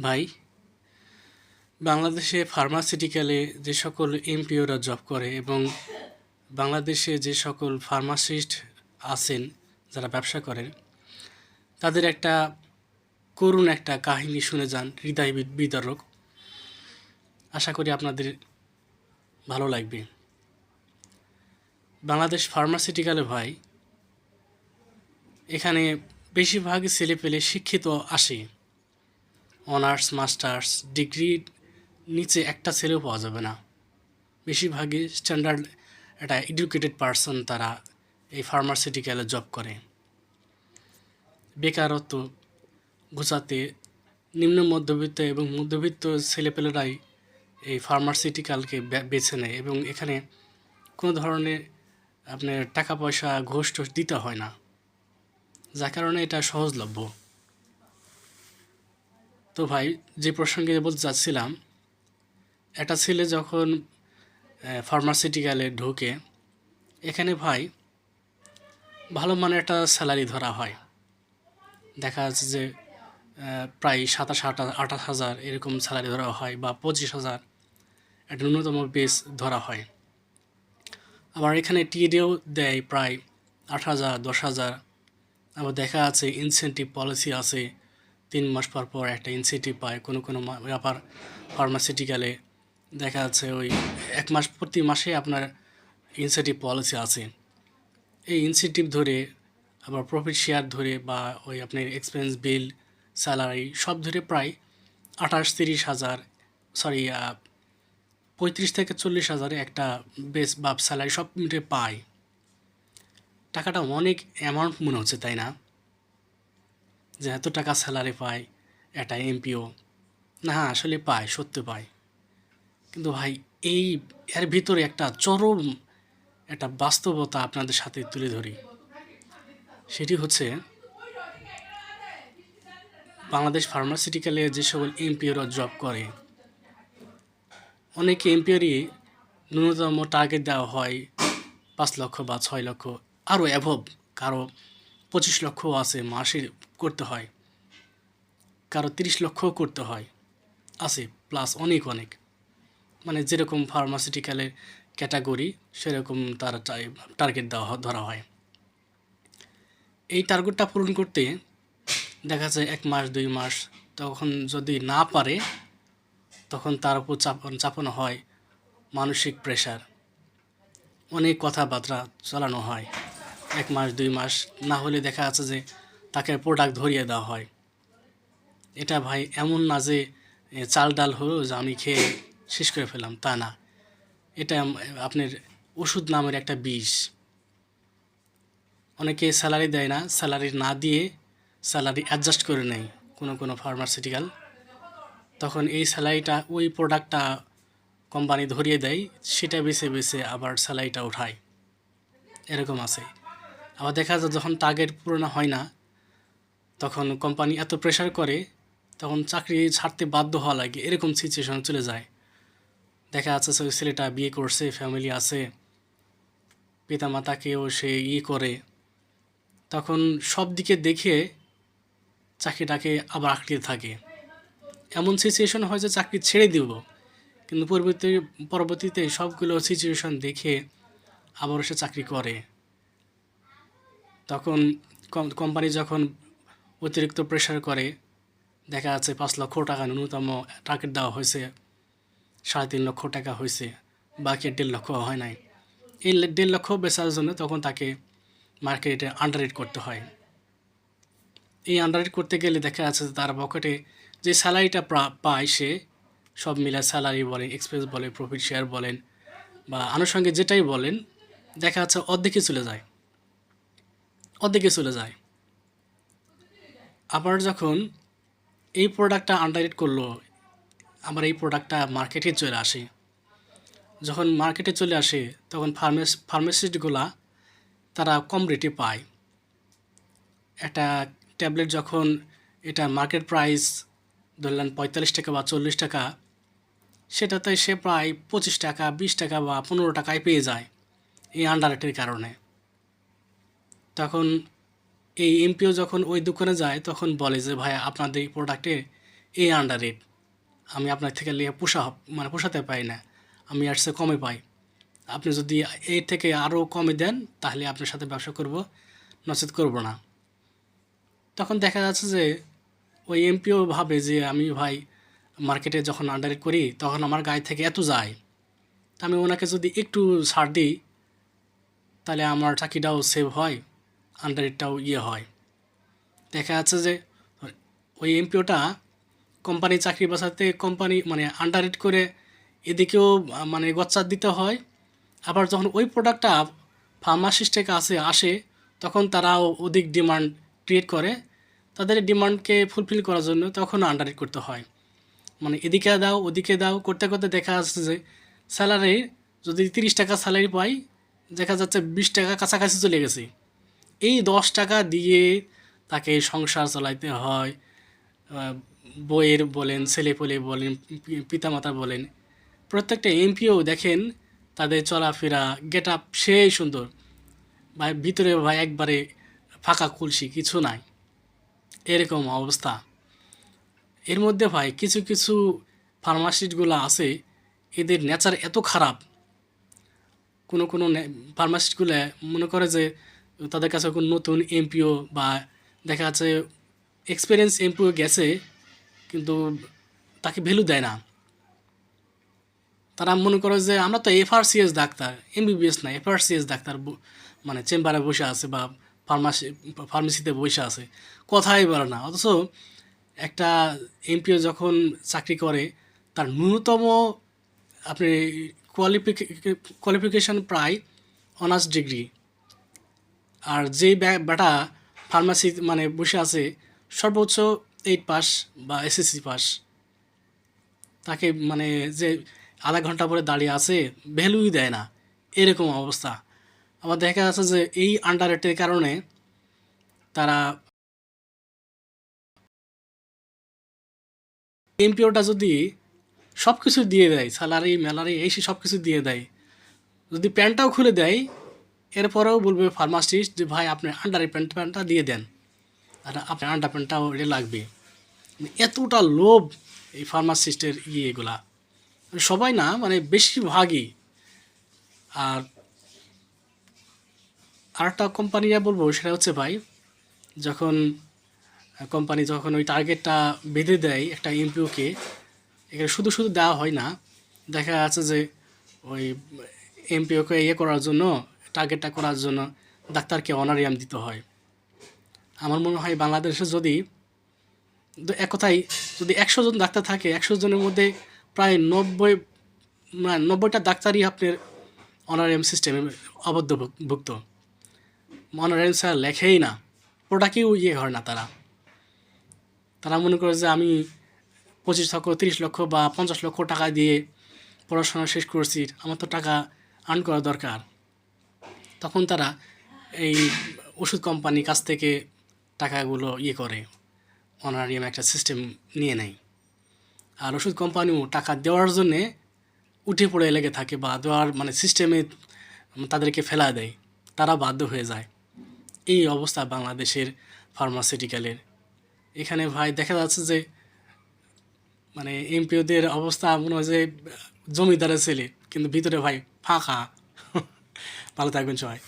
ভাই, বাংলাদেশে ফার্মাসিউটিক্যালে যে সকল এমপিওরা জব করে এবং বাংলাদেশে যে সকল ফার্মাসিস্ট আছেন যারা ব্যবসা করেন, তাদের একটা করুণ একটা কাহিনী শুনে যান, হৃদয় বিদারক। আশা করি আপনাদের ভালো লাগবে। বাংলাদেশ ফার্মাসিউটিক্যালে ভাই, এখানে বেশিরভাগই ছেলেপেলে শিক্ষিত আসে। অনার্স, মাস্টার্স ডিগ্রি নিচে একটা ছেলেও পাওয়া যাবে না। বেশিরভাগই স্ট্যান্ডার্ড একটা এডুকেটেড পারসন তারা এই ফার্মাসিউটিক্যালে জব করে। বেকারত্ব ঘুচাতে নিম্ন মধ্যবিত্ত এবং মধ্যবিত্ত ছেলেপেলেরাই এই ফার্মাসিউটিক্যালকে বেছে নেয় এবং এখানে কোনো ধরনের আপনার টাকা পয়সা ঘোষ টোষ দিতে হয় না। যার কারণে এটা সহজলভ্য। তো ভাই, যে প্রসঙ্গে বলতে চাচ্ছিলাম একটা ছেলে যখন ফার্মাসিউটিক্যালে ঢোকে, এখানে ভাই ভালো মানের একটা স্যালারি ধরা হয়। দেখা যাচ্ছে যে প্রায় সাতাশ আটা আঠাশ হাজার এরকম স্যালারি ধরা হয় বা পঁচিশ হাজার একটা ন্যূনতম বেস ধরা হয়। আবার এখানে টিএডিও দেয় প্রায় আট হাজার, দশ হাজার। আবার দেখা আছে ইনসেন্টিভ পলিসি আছে তিন মাস পর পর একটা ইনসেন্টিভ পায়। কোনো কোনো ব্যাপার ফার্মাসিউটিক্যালে দেখা যাচ্ছে ওই এক মাস, প্রতি মাসে আপনার ইনসেন্টিভ পলিসি আছে। এই ইনসেন্টিভ ধরে, আবার প্রফিট শেয়ার ধরে বা ওই আপনার এক্সপেন্স বিল স্যালারি সব ধরে প্রায় আঠাশ তিরিশ হাজার সরি পঁয়ত্রিশ থেকে চল্লিশ হাজারে একটা বেস বা স্যালারি সব মিটে পায়। টাকাটা অনেক অ্যামাউন্ট মনে হচ্ছে, তাই না? যে এত টাকা স্যালারি পায়, একটা এমপিও না, আসলে পায়, সত্যি পায়। কিন্তু ভাই, এই, এর ভিতরে একটা চরম একটা বাস্তবতা আপনাদের সাথে তুলে ধরি। সেটি হচ্ছে, বাংলাদেশ ফার্মাসিউটিক্যালে যে সকল এমপিওরা জব করে, অনেক এমপিওরই ন্যূনতম টার্গেট দেওয়া হয় পাঁচ লক্ষ বা ছয় লক্ষ আরও অ্যাভব কারও পঁচিশ লক্ষও আছে মাসে করতে হয়। কারও তিরিশ লক্ষও করতে হয়। আছে প্লাস অনেক অনেক। মানে যেরকম ফার্মাসিউটিক্যালের ক্যাটাগরি সেরকম তার টার্গেট দেওয়া ধরা হয়। এই টার্গেটটা পূরণ করতে দেখা যায় এক মাস, দুই মাস, তখন যদি না পারে, তখন তার উপর চাপ- চাপানো হয় মানসিক প্রেশার অনেক কথাবার্তা চালানো হয়। এক মাস, দুই মাস না হলে দেখা যাচ্ছে যে তাকে প্রোডাক্ট ধরিয়ে দেওয়া হয়। এটা ভাই এমন না যে চাল ডাল হলো যে আমি খেয়ে শেষ করে ফেললাম, তা না। এটা আপনার ওষুধ নামের একটা বিষ। অনেকে স্যালারি দেয় না স্যালারি না দিয়ে স্যালারি অ্যাডজাস্ট করে নেয় কোনো কোনো ফার্মাসিউটিক্যাল তখন এই স্যালারিটা ওই প্রোডাক্টটা কোম্পানি ধরিয়ে দেয়, সেটা বেছে বেছে আবার স্যালারিটা ওঠায়। এরকম আছে। আবার দেখা যায় যখন টার্গেট পূরণ হয় না, তখন কোম্পানি এত প্রেশার করে, তখন চাকরি ছাড়তে বাধ্য হওয়া লাগে, এরকম সিচুয়েশন চলে যায়। দেখা যাচ্ছে ওই ছেলেটা বিয়ে করছে ফ্যামিলি আছে, পিতামাতাকেও সে ই করে। তখন সব দিকে দেখে চাকরিটাকে আবার আঁকড়ে থাকে। এমন সিচুয়েশন হয় যে চাকরি ছেড়ে দিব, কিন্তু পরবর্তী, পরবর্তীতে সবগুলো সিচুয়েশন দেখে আবার সে চাকরি করে। তখন কোম্পানি যখন অতিরিক্ত প্রেশার করে, দেখা যাচ্ছে পাঁচ লক্ষ টাকা ন্যূনতম টার্গেট দেওয়া হয়েছে, সাড়ে তিন লক্ষ টাকা হয়েছে, বাকি দেড় লক্ষ হয় নাই। এই দেড় লক্ষ বেচার জন্য তখন তাকে মার্কেটে আন্ডারেট করতে হয়। এই আন্ডারেট করতে গেলে দেখা যাচ্ছে তার পকেটে যে স্যালারিটা পায় সে, সব মিলে স্যালারি বলেন এক্সপেন্স বলে প্রফিট শেয়ার বলেন, বা আনুষঙ্গিক যেটাই বলেন, দেখা যাচ্ছে অর্ধেকে চলে যায়। অর্ধেকে চলে যায়। আবার যখন এই প্রোডাক্টটা আন্ডারেট করল, আবার এই প্রোডাক্টটা মার্কেটে চলে আসে। যখন মার্কেটে চলে আসে, তখন ফার্মেস ফার্মাসিস্টগুলা তারা কম রেটে পায়। একটা ট্যাবলেট যখন এটা মার্কেট প্রাইস ধরলেন পঁয়তাল্লিশ টাকা বা চল্লিশ টাকা, সেটাতে সে প্রায় পঁচিশ টাকা, বিশ টাকা বা পনেরো টাকায় পেয়ে যায় এই আন্ডারেটের কারণে। তখন এই এমপিও যখন ওই দোকানে যায়, তখন বলে যে ভাই আপনাদের এই প্রোডাক্টে এই আন্ডার রেট আমি আপনার থেকে লিয়ে পোষা মানে পোষাতে পাই না। আমি আর সে কমে পাই। আপনি যদি এর থেকে আরও কমে দেন, তাহলে আপনার সাথে ব্যবসা করব, নচেত করব না। তখন দেখা যাচ্ছে যে, ওই এমপিও ভাবে যে, আমি ভাই মার্কেটে যখন আন্ডার করি, তখন আমার গায়ে থেকে এত যায়। তা আমি ওনাকে যদি একটু ছাড় দিই, তাহলে আমার চাকরিটাও সেভ হয়। আন্ডার রেটটাও ইয়ে হয়। দেখা যাচ্ছে যে ওই এমপিওটা কোম্পানি চাকরি বাঁচাতে কোম্পানি মানে আন্ডার রেট করে এদিকেও মানে গচ্চার দিতে হয়। আবার যখন ওই প্রোডাক্টটা ফার্মাসিস্টের কাছে আসে, তখন তারাও অধিক ডিমান্ড ক্রিয়েট করে। তাদের ডিমান্ডকে ফুলফিল করার জন্য তখন আন্ডার রেট করতে হয়। মানে এদিকে দাও, ওদিকে দাও, করতে করতে দেখা যাচ্ছে যে স্যালারি যদি তিরিশ টাকা স্যালারি পাই, দেখা যাচ্ছে বিশ টাকা কাছাকাছি চলে গেছে। এই দশ টাকা দিয়ে তাকে সংসার চালাইতে হয় বইয়ের বলেন, ছেলেপেলে বলেন পিতামাতা বলেন। প্রত্যেকটা এমপিও দেখেন তাদের চলাফেরা গেট আপ সেই সুন্দর। ভাই, ভিতরে ভাই একবারে ফাঁকা কুলসি, কিছু নাই। এরকম অবস্থা। এর মধ্যে ভাই কিছু কিছু ফার্মাসিস্টগুলো আছে, এদের নেচার এত খারাপ। কোনো কোনো ফার্মাসিস্টগুলো মনে করে যে তাদের কাছে কোনো নতুন এমপিও বা দেখা যাচ্ছে এক্সপিরিয়েন্স এমপিও গেছে, কিন্তু তাকে ভ্যালু দেয় না। তারা মনে করে যে আমরা তো এফআরসিএস ডাক্তার এমবিবিএস না এফআরসিএস ডাক্তার মানে চেম্বারে বসে আছে বা ফার্মাসি ফার্মেসিতে বসে আছে, কথাই বলে না। অথচ একটা এমপিও যখন চাকরি করে, তার ন্যূনতম আপনি কোয়ালিফিকে কোয়ালিফিকেশন প্রায় অনার্স ডিগ্রি আর যে বেটা ফার্মাসি মানে বসে আছে, সর্বোচ্চ এইট পাস বা এসএসসি পাস তাকে মানে যে আধা ঘণ্টা পরে দাঁড়িয়ে আছে ভ্যালুই দেয় না। এরকম অবস্থা। আবার দেখা যাচ্ছে যে এই আন্ডার রেটের কারণে তারা এমপিওটা যদি সব কিছু দিয়ে দেয় স্যালারি ম্যালারি এই সব কিছু দিয়ে দেয়, যদি প্যান্টটাও খুলে দেয় এরপরেও বলবে ফার্মাসিস্ট যে, ভাই, আপনি আন্ডার প্যান্ট প্যান্টটা দিয়ে দেন। আর আপনার আন্ডার প্যান্টটাও এটা লাগবে। এতটা লোভ এই ফার্মাসিস্টের ইয়ে এগুলা। মানে সবাই না মানে বেশিরভাগই। আর আরেকটা কোম্পানি যা বলব, সেটা হচ্ছে ভাই, যখন কোম্পানি যখন ওই টার্গেটটা বেঁধে দেয় একটা এমপিওকে এখানে শুধু শুধু দেওয়া হয় না। দেখা যাচ্ছে যে ওই এমপিওকে ইয়ে করার জন্য টার্গেটটা করার জন্য ডাক্তারকে অনারিয়াম দিতে হয়। আমার মনে হয় বাংলাদেশে যদি এক কথায় যদি একশো জন ডাক্তার থাকে, একশো জনের মধ্যে প্রায় নব্বই মানে নব্বইটা ডাক্তারই আপনার অনারিয়াম সিস্টেমে আবদ্ধভুক্ত অনারিয়াম স্যার লেখেই না। প্রোডাক্টেও ইয়ে হয় না তারা। তারা মনে করে যে আমি পঁচিশ লক্ষ, তিরিশ লক্ষ বা পঞ্চাশ লক্ষ টাকা দিয়ে পড়াশোনা শেষ করছি, আমার তো টাকা আর্ন করা দরকার। তখন তারা এই ওষুধ কোম্পানির কাছ থেকে টাকাগুলো ইয়ে করে, অনারিয়াম একটা সিস্টেম নিয়ে নেয়। আর ওষুধ কোম্পানিও টাকা দেওয়ার জন্যে উঠে পড়ে লেগে থাকে বা দেওয়ার মানে সিস্টেমে তাদেরকে ফেলা দেয়। তারা বাধ্য হয়ে যায়। এই অবস্থা বাংলাদেশের ফার্মাসিউটিক্যালের এখানে ভাই দেখা যাচ্ছে যে মানে এমপিওদের অবস্থা মনে হয় যে জমিদারের ছেলে, কিন্তু ভিতরে ভাই ফাঁকা। ভালো থাকবেন সবাই।